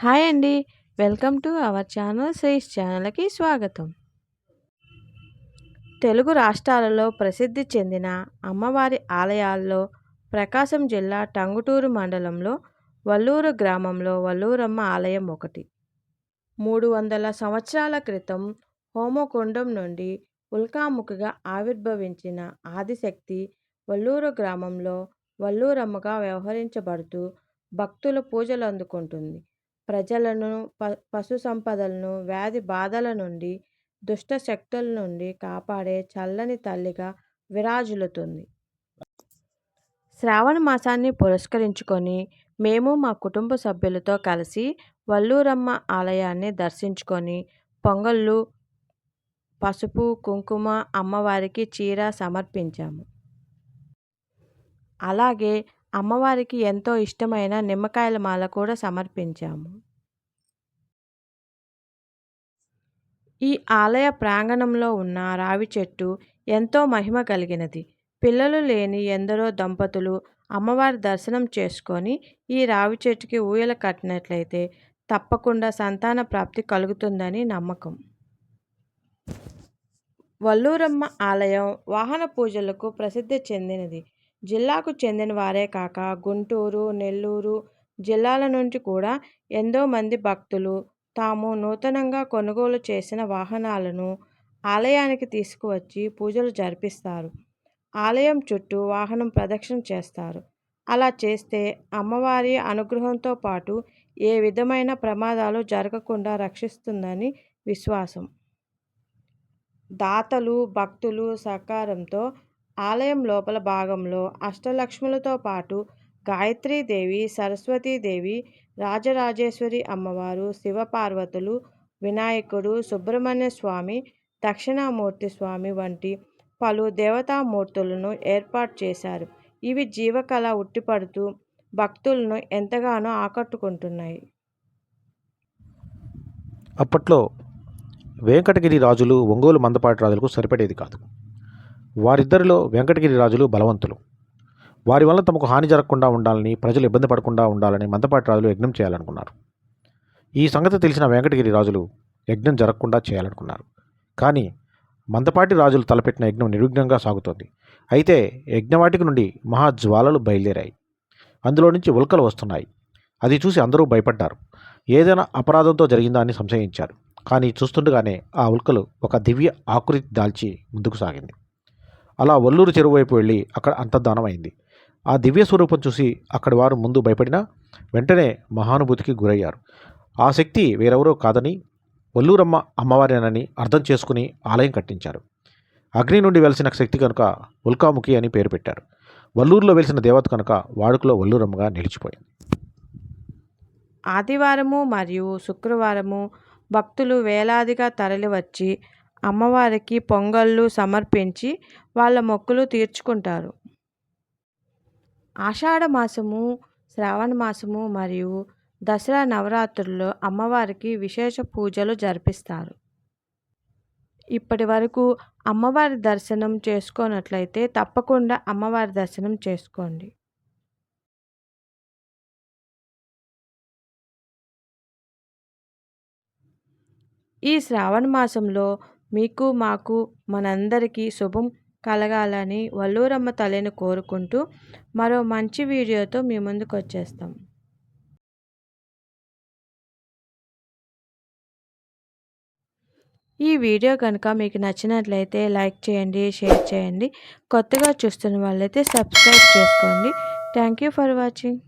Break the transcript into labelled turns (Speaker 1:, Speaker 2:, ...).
Speaker 1: Hi అండి. Welcome to our channel Sree's ఛానల్కి స్వాగతం. తెలుగు రాష్ట్రాలలో ప్రసిద్ధి చెందిన అమ్మవారి ఆలయాల్లో ప్రకాశం జిల్లా టంగుటూరు మండలంలో వల్లూరు గ్రామంలో వల్లూరమ్మ ఆలయం ఒకటి. మూడు వందల సంవత్సరాల క్రితం హోమకొండం నుండి ఉల్కాముఖిగా ఆవిర్భవించిన ఆదిశక్తి వల్లూరు గ్రామంలో వల్లూరమ్మగా వ్యవహరించబడుతూ భక్తుల పూజలు అందుకుంటుంది. ప్రజలను ప పశు సంపదలను వ్యాధి బాధల నుండి దుష్ట శక్తుల నుండి కాపాడే చల్లని తల్లిగా విరాజిల్లుతుంది శ్రావణ మాసాన్ని పురస్కరించుకొని మేము మా కుటుంబ సభ్యులతో కలిసి వల్లూరమ్మ ఆలయాన్ని దర్శించుకొని పొంగళ్ళు పసుపు కుంకుమ అమ్మవారికి చీర సమర్పించాము. అలాగే అమ్మవారికి ఎంతో ఇష్టమైన నిమ్మకాయల మాల కూడా సమర్పించాము. ఈ ఆలయ ప్రాంగణంలో ఉన్న రావి చెట్టు ఎంతో మహిమ కలిగినది. పిల్లలు లేని ఎందరో దంపతులు అమ్మవారి దర్శనం చేసుకొని ఈ రావి చెట్టుకి ఊయల కట్టినట్లయితే తప్పకుండా సంతాన ప్రాప్తి కలుగుతుందని నమ్మకం. వల్లూరమ్మ ఆలయం వాహన పూజలకు ప్రసిద్ధి చెందినది. జిల్లాకు చెందిన వారే కాక గుంటూరు నెల్లూరు జిల్లాల నుంచి కూడా ఎంతో మంది భక్తులు తాము నూతనంగా కొనుగోలు చేసిన వాహనాలను ఆలయానికి తీసుకువచ్చి పూజలు జరిపిస్తారు. ఆలయం చుట్టూ వాహనం ప్రదక్షిణ చేస్తారు. అలా చేస్తే అమ్మవారి అనుగ్రహంతో పాటు ఏ విధమైన ప్రమాదాలు జరగకుండా రక్షిస్తుందని విశ్వాసం. దాతలు భక్తులు సహకారంతో ఆలయం లోపల భాగంలో అష్టలక్ష్ములతో పాటు గాయత్రీదేవి సరస్వతీదేవి రాజరాజేశ్వరి అమ్మవారు శివపార్వతులు వినాయకుడు సుబ్రహ్మణ్య స్వామి దక్షిణామూర్తి స్వామి వంటి పలు దేవతామూర్తులను ఏర్పాటు చేశారు. ఇవి జీవకళ ఉట్టిపడుతూ భక్తులను ఎంతగానో ఆకట్టుకుంటున్నాయి.
Speaker 2: అప్పట్లో వెంకటగిరి రాజులు ఒంగోలు మందపాటి రాజులకు సరిపడేది కాదు. వారిద్దరిలో వెంకటగిరి రాజులు బలవంతులు. వారి వల్ల తమకు హాని జరగకుండా ఉండాలని ప్రజలు ఇబ్బంది పడకుండా ఉండాలని మందపాటి రాజులు యజ్ఞం చేయాలనుకున్నారు. ఈ సంగతి తెలిసిన వెంకటగిరి రాజులు యజ్ఞం జరగకుండా చేయాలనుకున్నారు. కానీ మందపాటి రాజులు తలపెట్టిన యజ్ఞం నిర్విఘ్నంగా సాగుతోంది. అయితే యజ్ఞవాటికి నుండి మహాజ్వాలలు బయలుదేరాయి. అందులో నుంచి ఉల్కలు వస్తున్నాయి. అది చూసి అందరూ భయపడ్డారు. ఏదైనా అపరాధంతో జరిగిందా అని సంశయించారు. కానీ చూస్తుండగానే ఆ ఉల్కలు ఒక దివ్య ఆకృతి దాల్చి ముందుకు సాగింది. అలా వల్లూరు చెరువు వైపు వెళ్ళి అక్కడ అంతర్ధానమైంది అయింది. ఆ దివ్య స్వరూపం చూసి అక్కడి వారు ముందు భయపడినా వెంటనే మహానుభూతికి గురయ్యారు. ఆ శక్తి వేరెవరో కాదని వల్లూరమ్మ అమ్మవారేనని అర్థం చేసుకుని ఆలయం కట్టించారు. అగ్ని నుండి వెలిసిన శక్తి కనుక ఉల్కాముఖి అని పేరు పెట్టారు. వల్లూరులో వెలిసిన దేవత కనుక వాడుకలో వల్లూరమ్మగా నిలిచిపోయింది.
Speaker 1: ఆదివారము మరియు శుక్రవారము భక్తులు వేలాదిగా తరలివచ్చి అమ్మవారికి పొంగళ్ళు సమర్పించి వాళ్ళ మొక్కులు తీర్చుకుంటారు. ఆషాఢ మాసము శ్రావణ మాసము మరియు దసరా నవరాత్రుల్లో అమ్మవారికి విశేష పూజలు జరిపిస్తారు. ఇప్పటి వరకు అమ్మవారి దర్శనం చేసుకోనట్లయితే తప్పకుండా అమ్మవారి దర్శనం చేసుకోండి. ఈ శ్రావణ మాసంలో మీకు మాకు మనందరికీ శుభం కలగాలని వల్లూరమ్మ తల్లిని కోరుకుంటూ మరో మంచి వీడియోతో మీ ముందుకు వచ్చేస్తాం. ఈ వీడియో కనుక మీకు నచ్చినట్లయితే లైక్ చేయండి షేర్ చేయండి. కొత్తగా చూస్తున్న వాళ్ళైతే సబ్స్క్రైబ్ చేసుకోండి. Thank you for watching.